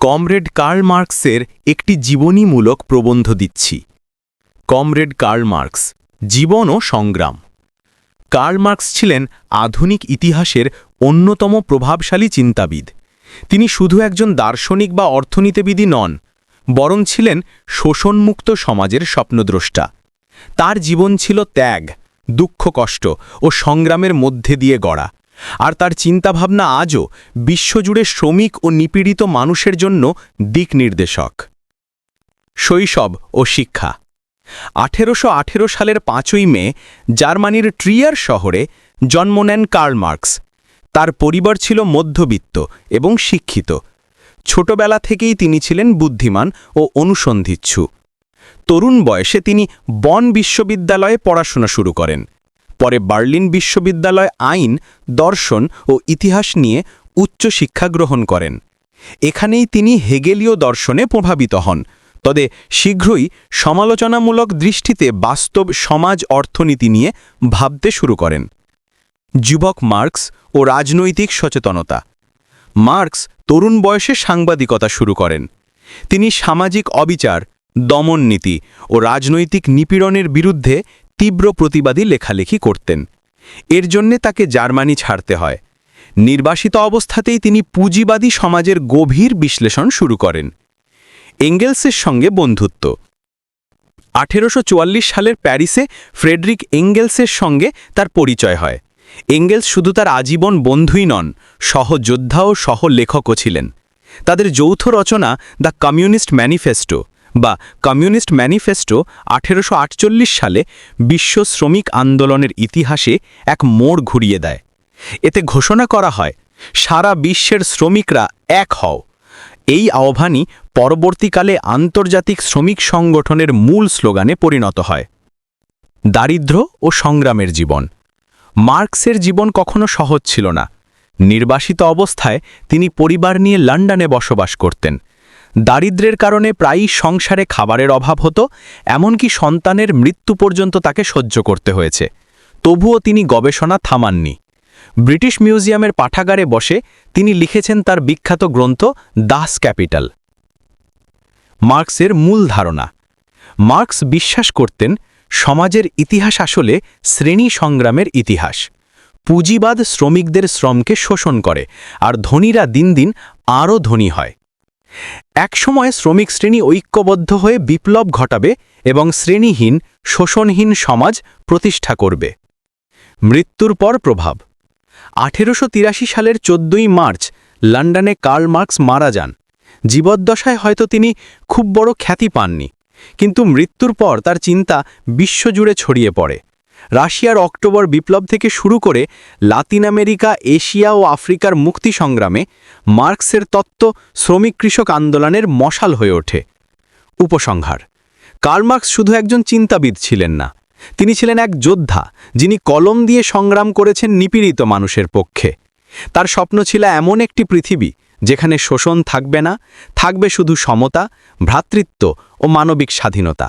Comrade curl মার্কসের একটি জীবনীমূলক প্রবন্ধ দিচ্ছি। কমরেড কার্ল মার্কস, জীবন ও সংগ্রাম। কার্ল মার্কস ছিলেন আধুনিক ইতিহাসের অন্যতম প্রভাবশালী চিন্তাবিদ। তিনি শুধু একজন দার্শনিক বা অর্থনীতিবিদই নন, বরং ছিলেন শোষণমুক্ত সমাজের স্বপ্নদ্রষ্টা। তার জীবন ছিল ত্যাগ, দুঃখ কষ্ট ও সংগ্রামের মধ্যে দিয়ে গড়া। আর তার চিন্তাভাবনা আজও বিশ্বজুড়ে শ্রমিক ও নিপীড়িত মানুষের জন্য দিক নির্দেশক শৈশব ও শিক্ষা। আঠেরোশো আঠেরো সালের পাঁচই মে জার্মানির ট্রিয়ার শহরে জন্ম নেন কার্ল মার্কস। তার পরিবার ছিল মধ্যবিত্ত এবং শিক্ষিত। ছোটবেলা থেকেই তিনি ছিলেন বুদ্ধিমান ও অনুসন্ধিচ্ছু। তরুণ বয়সে তিনি বন বিশ্ববিদ্যালয়ে পড়াশোনা শুরু করেন। পরে বার্লিন বিশ্ববিদ্যালয় আইন, দর্শন ও ইতিহাস নিয়ে উচ্চশিক্ষা গ্রহণ করেন। এখানেই তিনি হেগেলীয় দর্শনে প্রভাবিত হন। তবে শীঘ্রই সমালোচনামূলক দৃষ্টিতে বাস্তব সমাজ অর্থনীতি নিয়ে ভাবতে শুরু করেন। যুবক মার্কস ও রাজনৈতিক সচেতনতা। মার্কস তরুণ বয়সে সাংবাদিকতা শুরু করেন। তিনি সামাজিক অবিচার, দমন নীতি ও রাজনৈতিক নিপীড়নের বিরুদ্ধে তীব্র প্রতিবাদী লেখালেখি করতেন। এর জন্যে তাকে জার্মানি ছাড়তে হয়। নির্বাসিত অবস্থাতেই তিনি পুঁজিবাদী সমাজের গভীর বিশ্লেষণ শুরু করেন। এঙ্গেলসের সঙ্গে বন্ধুত্ব। আঠেরোশো চুয়াল্লিশ সালের প্যারিসে ফ্রেডরিক এঙ্গেলসের সঙ্গে তার পরিচয় হয়। এঙ্গেলস শুধু তার আজীবন বন্ধুই নন, সহযোদ্ধা ও সহলেখকও ছিলেন। তাদের যৌথ রচনা দ্য কমিউনিস্ট ম্যানিফেস্টো। বা কমিউনিস্ট ম্যানিফেস্টো আঠেরোশো আটচল্লিশ সালে বিশ্ব শ্রমিক আন্দোলনের ইতিহাসে এক মোড় ঘুরিয়ে দেয়। এতে ঘোষণা করা হয়, সারা বিশ্বের শ্রমিকরা এক হও। এই আহ্বানই পরবর্তীকালে আন্তর্জাতিক শ্রমিক সংগঠনের মূল স্লোগানে পরিণত হয়। দারিদ্র্য ও সংগ্রামের জীবন। মার্কসের জীবন কখনো সহজ ছিল না। নির্বাসিত অবস্থায় তিনি পরিবার নিয়ে লন্ডনে বসবাস করতেন। দারিদ্র্যের কারণে প্রায়ই সংসারে খাবারের অভাব হতো, এমনকি সন্তানের মৃত্যু পর্যন্ত তাকে সহ্য করতে হয়েছে। তবুও তিনি গবেষণা থামাননি। ব্রিটিশ মিউজিয়ামের পাঠাগারে বসে তিনি লিখেছেন তার বিখ্যাত গ্রন্থ দাস ক্যাপিটাল। মার্কসের মূল ধারণা। মার্কস বিশ্বাস করতেন, সমাজের ইতিহাস আসলে শ্রেণি সংগ্রামের ইতিহাস। পুঁজিবাদ শ্রমিকদের শ্রমকে শোষণ করে, আর ধনীরা দিন দিন আরও ধনী হয়। একসময় শ্রমিক শ্রেণি ঐক্যবদ্ধ হয়ে বিপ্লব ঘটাবে এবং শ্রেণীহীন, শোষণহীন সমাজ প্রতিষ্ঠা করবে। মৃত্যুর পর প্রভাব। আঠেরোশো তিরাশি সালের চোদ্দই মার্চ লন্ডনে কার্ল মার্কস মারা যান। জীবদ্দশায় হয়তো তিনি খুব বড় খ্যাতি পাননি, কিন্তু মৃত্যুর পর তার চিন্তা বিশ্বজুড়ে ছড়িয়ে পড়ে। রাশিয়ার অক্টোবর বিপ্লব থেকে শুরু করে লাতিন আমেরিকা, এশিয়া ও আফ্রিকার মুক্তি সংগ্রামে মার্কসের তত্ত্ব শ্রমিক কৃষক আন্দোলনের মশাল হয়ে ওঠে। উপসংহার কার্লমার্কস শুধু একজন চিন্তাবিদ ছিলেন না, তিনি ছিলেন এক যোদ্ধা যিনি কলম দিয়ে সংগ্রাম করেছেন নিপীড়িত মানুষের পক্ষে। তার স্বপ্ন ছিল এমন একটি পৃথিবী যেখানে শোষণ থাকবে না, থাকবে শুধু সমতা, ভ্রাতৃত্ব ও মানবিক স্বাধীনতা।